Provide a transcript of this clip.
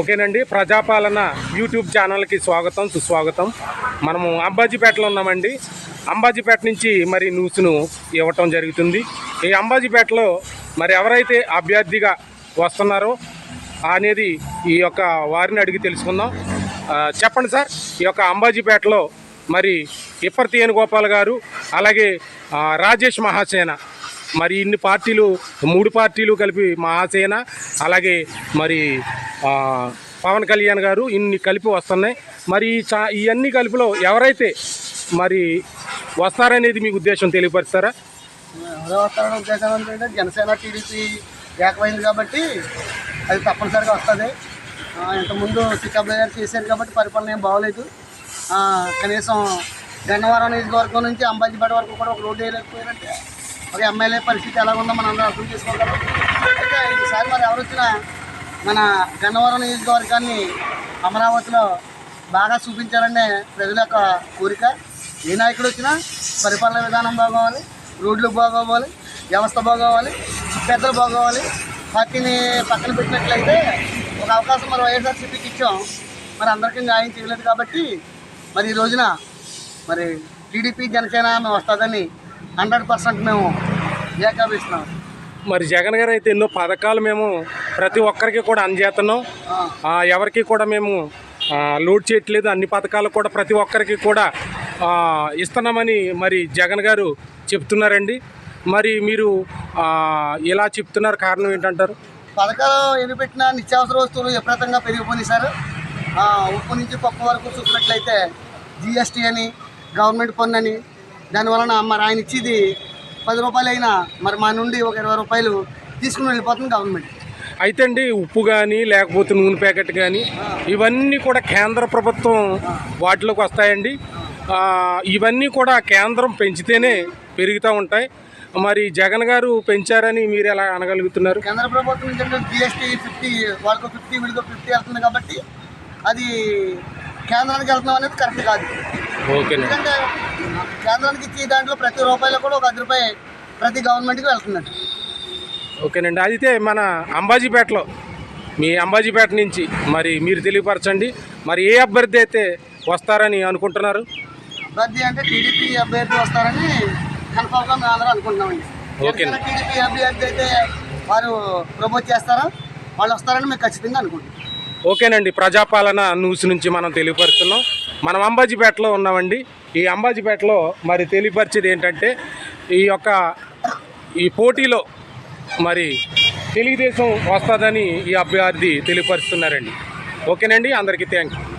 ఓకేనండి. ప్రజాపాలన యూట్యూబ్ ఛానల్కి స్వాగతం సుస్వాగతం. మనము అంబాజీపేటలో ఉన్నామండి. అంబాజీపేట నుంచి మరి న్యూస్ను ఇవ్వటం జరుగుతుంది. ఈ అంబాజీపేటలో మరి ఎవరైతే అభ్యర్థిగా వస్తున్నారో అనేది ఈ యొక్క వారిని అడిగి తెలుసుకుందాం. చెప్పండి సార్ ఈ యొక్క అంబాజీపేటలో మరి ఇప్పర్తి వేణుగోపాల్ గారు అలాగే రాజేష్ మహాసేన మరి ఇన్ని పార్టీలు మూడు పార్టీలు కలిపి మహాసేన అలాగే మరి పవన్ కళ్యాణ్ గారు ఇన్ని కలిపి వస్తున్నాయి. మరి ఈ చా ఇవన్నీ కలిపిలో ఎవరైతే మరి వస్తారనేది మీ ఉద్దేశం తెలియపరుస్తారా? ఎవరో వస్తారని ఉద్దేశం ఏంటంటే జనసేన టీడీపీ ఏకమైంది కాబట్టి అది తప్పనిసరిగా వస్తుంది. ఇంతకుముందు సిక్కబ్బాయి గారు చేశారు కాబట్టి పరిపాలన ఏం బాగోలేదు. కనీసం గన్నవరం నియోజకవర్గం నుంచి అంబాజీపేట వరకు కూడా ఒక రోడ్డు వేయలేకపోయారంటే ఒక ఎమ్మెల్యే పరిస్థితి ఎలా ఉందో మనం అందరం అర్థం చేసుకోగలం అయితే ఈసారి మరి ఎవరు వచ్చినా మన గన్నవరం నియోజకవర్గాన్ని అమరావతిలో బాగా చూపించాలనే ప్రజల యొక్క కోరిక. ఏ నాయకుడు వచ్చినా పరిపాలన విధానం బాగోవాలి రోడ్లు బాగోవాలి వ్యవస్థ బాగోవాలి పెద్దలు బాగోవాలి. పార్టీని పక్కన పెట్టినట్లయితే ఒక అవకాశం మరి వైఎస్ఆర్సీపీకి ఇచ్చాం. మరి అందరికీ న్యాయం చేయలేదు కాబట్టి మరి ఈ రోజున మరి టీడీపీ జనసేన వస్తుందని హండ్రెడ్ పర్సెంట్ మేము ఏకాభిస్తున్నాం మరి జగన్ గారు అయితే ఎన్నో పథకాలు మేము ప్రతి ఒక్కరికి కూడా అందజేస్తున్నాం. ఎవరికి కూడా మేము లోడ్ చేయట్లేదు. అన్ని పథకాలు కూడా ప్రతి ఒక్కరికి కూడా ఇస్తున్నామని మరి జగన్ గారు చెప్తున్నారండి. మరి మీరు ఇలా చెప్తున్నారు కారణం ఏంటంటారు? పథకాలు ఎన్ని పెట్టినా నిత్యావసర వస్తువులు విపరీతంగా పెరిగిపోయినాయి సార్. ఉప్పు నుంచి పప్పు వరకు చూసినట్లయితే జిఎస్టీ అని గవర్నమెంట్ పన్ను అని దానివలన మరి ఆయన ఇచ్చేది పది రూపాయలు అయినా మరి మా నుండి ఒక ఇరవై రూపాయలు తీసుకుని వెళ్ళిపోతుంది గవర్నమెంట్. అయితే అండి ఉప్పు కానీ లేకపోతే నూనె ప్యాకెట్ కానీ ఇవన్నీ కూడా కేంద్ర ప్రభుత్వం వాటిలోకి వస్తాయండి. ఇవన్నీ కూడా కేంద్రం పెంచితేనే పెరుగుతూ ఉంటాయి. మరి జగన్ గారు పెంచారని మీరు ఎలా అనగలుగుతున్నారు? కేంద్ర ప్రభుత్వం జిఎస్టీ ఫిఫ్టీ వాళ్ళకు ఫిఫ్టీ వీళ్ళకి ఫిఫ్టీ వెళ్తుంది కాబట్టి అది కేంద్రానికి వెళ్తున్నాం అనేది కరెక్ట్ కాదు. ఎందుకంటే కేంద్రానికి ఇచ్చే దాంట్లో ప్రతి రూపాయలు కూడా ఒక పది రూపాయి ప్రతి గవర్నమెంట్కి వెళ్తున్నట్టు ఓకేనండి. అయితే మన అంబాజీపేటలో మీ అంబాజీపేట నుంచి మరి మీరు తెలియపరచండి. మరి ఏ అభ్యర్థి అయితే వస్తారని అనుకుంటున్నారు? అభ్యర్థి అంటే టీడీపీ అభ్యర్థి వస్తారని కన్ఫామ్గా మేము అందరూ అనుకుంటున్నామండి. ఓకే. టీడీపీ అభ్యర్థి అయితే వారు ప్రపోజ్ చేస్తారా? వాళ్ళు వస్తారని మేము ఖచ్చితంగా అనుకుంటున్నాం. ఓకేనండి. ప్రజాపాలన న్యూస్ నుంచి మనం తెలియపరుస్తున్నాం. మనం అంబాజీపేటలో ఉన్నామండి. ఈ అంబాజీపేటలో మరి తెలియపరిచేది ఏంటంటే ఈ యొక్క ఈ పోటీలో మరి తెలుగుదేశం వస్తుందని ఈ అభ్యర్థి తెలియపరుస్తున్నారండి. ఓకేనండి? అందరికీ థ్యాంక్ యూ